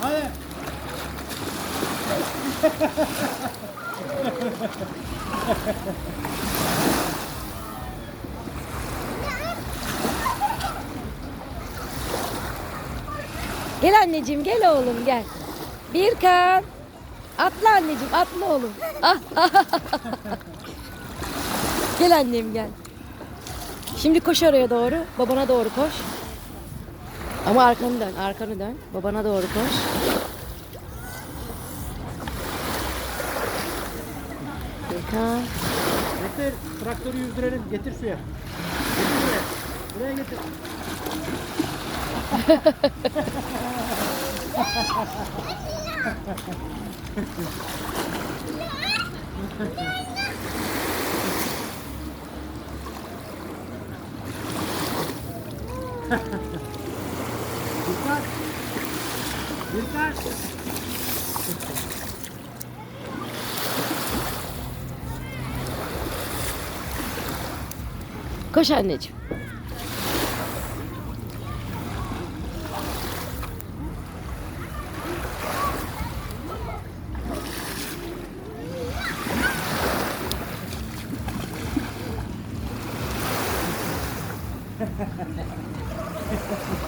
Hadi. Gel anneciğim gel oğlum gel. Birkan. Atla anneciğim atla oğlum. Ah, gel annem gel. Şimdi koş oraya doğru. Babana doğru koş. Ama arkanı dön, arkanı dön. Babana doğru koş. Birkan. Getir. Traktörü yüzdürelim. Getir suya. Getir buraya. Buraya getir. Dikkat. tak? Wilkasz? Tak? Koszanyć.